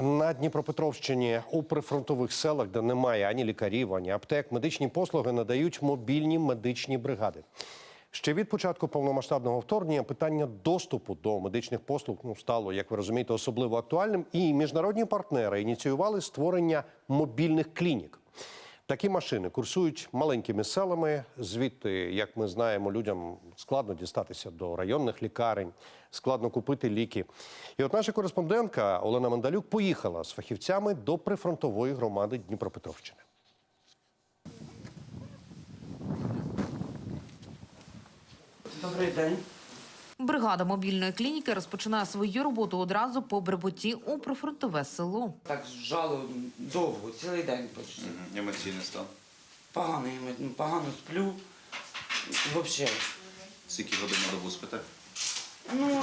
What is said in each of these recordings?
На Дніпропетровщині у прифронтових селах, де немає ані лікарів, ані аптек, медичні послуги надають мобільні медичні бригади. Ще від початку повномасштабного вторгнення питання доступу до медичних послуг ну, стало, як ви розумієте, особливо актуальним. І міжнародні партнери ініціювали створення мобільних клінік. Такі машини курсують маленькими селами. Звідти, як ми знаємо, людям складно дістатися до районних лікарень, складно купити ліки. І от наша кореспондентка Олена Мандалюк поїхала з фахівцями до прифронтової громади Дніпропетровщини. Добрий день. Бригада мобільної клініки розпочинає свою роботу одразу по Бребуті у прифронтове село. Так жало довго, цілий день почти. Угу, Емоційний стан. Погано, погано сплю. Взагалі. Скільки годин на добу спите? Ну,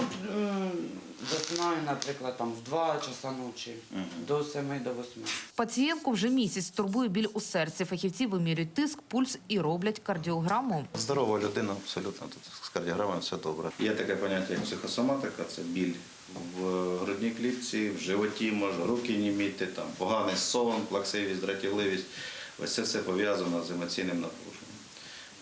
засинаю, наприклад, там в 2 часа ночі до 7 до 8. Пацієнтку вже місяць турбує біль у серці. Фахівці вимірюють тиск, пульс і роблять кардіограму. Здорова людина, абсолютно тут з кардіограмою все добре. Є таке поняття, як психосоматика, це біль в грудній клітці, в животі, може руки німіти, там поганий сон, плаксивість, дратівливість. Ось це все пов'язано з емоційним напруженням.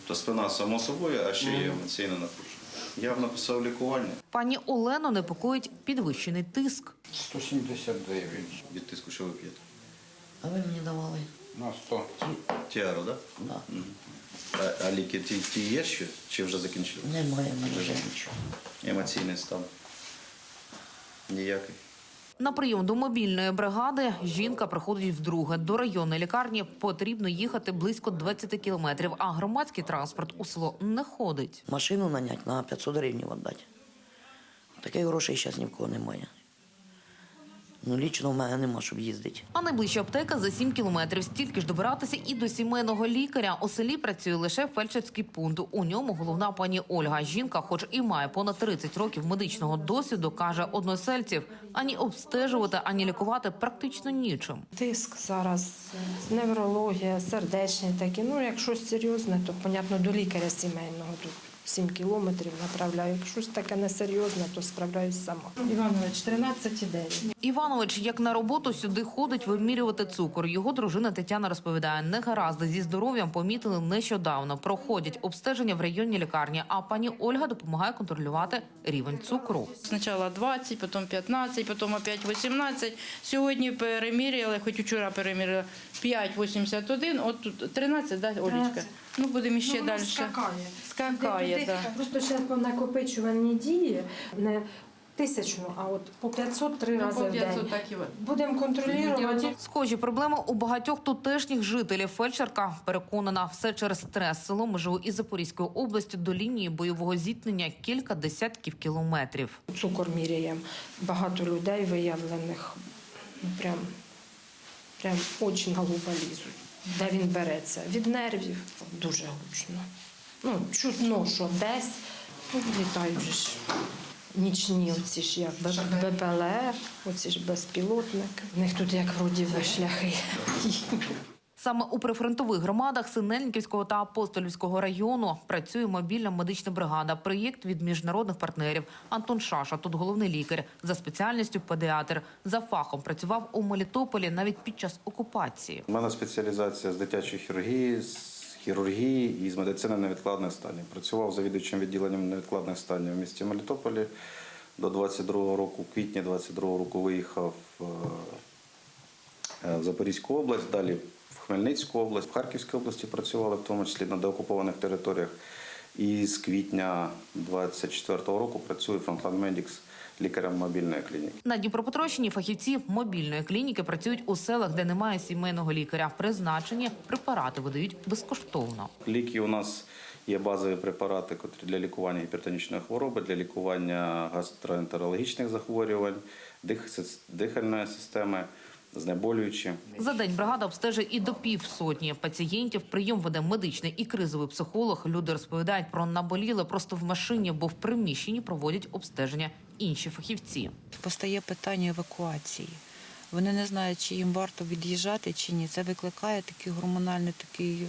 То спина само собою, а ще є емоційне напруження. Я писав написав лікування Пані Олену непокоїть підвищений тиск. 179 від тиску, що ви п'єте. А ви мені давали? на 100. Тіару, так? Да. А, а ліки ті, ті є ще, чи вже закінчили? Немає мене вже нічого. Емоційний стан. Ніякий. На прийом до мобільної бригади жінка приходить вдруге. До районної лікарні потрібно їхати близько 20 кілометрів, а громадський транспорт у село не ходить. Машину нанять на 500 гривень віддати. Таких грошей зараз ні в кого немає. Ну, лічно в мене нема, щоб їздити. А найближча аптека за 7 кілометрів. Стільки ж добиратися і до сімейного лікаря. У селі працює лише фельдшерський пункт. У ньому головна пані Ольга. Жінка, хоч і має понад 30 років медичного досвіду, каже односельців, ані обстежувати, ані лікувати практично нічим. Тиск зараз, неврологія, сердечні такі. Ну, як щось серйозне, то, понятно, до лікаря сімейного тут 7 кілометрів направляю. Як щось таке несерйозне, то справляюсь сама. Іванович, 13,9. Іванович, як на роботу, сюди ходить вимірювати цукор. Його дружина Тетяна розповідає, негаразди зі здоров'ям помітили нещодавно. Проходять обстеження в районній лікарні. А пані Ольга допомагає контролювати рівень цукру. Спочатку 20, потім 15, потім опять 18. Сьогодні переміряли, хоч вчора переміряли 5,81, от тут 13, да, Олічка? Ну, будемо ще Ну, далі. скакає. Скакає, Так. Просто ще по накопичувальній дії не тисячну, а от по 500 три Ну, рази по в день. так і от. Будемо контролювати. Схожі проблеми у багатьох тутешніх жителів. Фельдшерка переконана, все через стрес. Село межує із Запорізькою областю до лінії бойового зіткнення кілька десятків кілометрів. Цукор міряємо. Багато людей виявлених прям, прям очі на лоба лізуть. Де він береться? Від нервів дуже гучно. Ну, чутно, що десь ну, літають ж нічні оці ж як БПЛР, оці ж безпілотники. У них тут як вроді шляхи. Саме у прифронтових громадах Синельниківського та Апостолівського району працює мобільна медична бригада. Проєкт від міжнародних партнерів. Антон Шаша, тут головний лікар за спеціальністю педіатр. За фахом працював у Мелітополі навіть під час окупації. У мене спеціалізація з дитячої хірургії, з хірургії і з медицини невідкладних станів. Працював завідувачем відділенням невідкладних станів в місті Мелітополі. До 22-го року, в квітні 22-го року виїхав е, е, в Запорізьку область, далі в Хмельницьку область, в Харківській області працювали, в тому числі на деокупованих територіях. І з квітня 24-го року працюю Frontline Medics лікарем мобільної клініки. На Дніпропетровщині фахівці мобільної клініки працюють у селах, де немає сімейного лікаря. Призначені препарати видають безкоштовно. Ліки у нас є базові препарати, котрі для лікування гіпертонічної хвороби, для лікування гастроентерологічних захворювань, дих- дихальної системи, знеболюючі. За день бригада обстежує і до півсотні пацієнтів. Прийом веде медичний і кризовий психолог. Люди розповідають про наболіле просто в машині, бо в приміщенні проводять обстеження інші фахівці. постає питання евакуації. Вони не знають, чи їм варто від'їжджати чи ні. Це викликає такий гормональний такий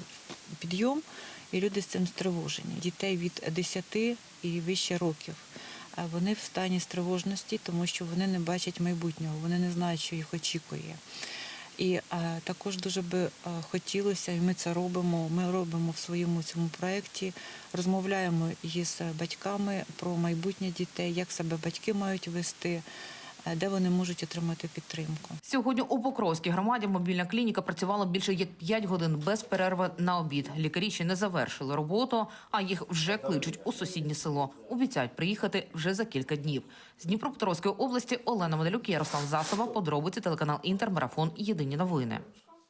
підйом, і люди з цим стривожені. Дітей від 10 і вище років. Вони в стані стривожності, тому що вони не бачать майбутнього, вони не знають, що їх очікує. І також дуже би хотілося, і ми це робимо. Ми робимо в своєму цьому проєкті, розмовляємо із батьками про майбутнє дітей, як себе батьки мають вести, де вони можуть отримати підтримку. Сьогодні у Покровській громаді мобільна клініка працювала більше як 5 годин без перерви на обід. Лікарі ще не завершили роботу, а їх вже кличуть у сусіднє село. Обіцяють приїхати вже за кілька днів. З Дніпропетровської області Олена Моделюк, Ярослав Засова, подробиці телеканал Інтермарафон. Єдині новини.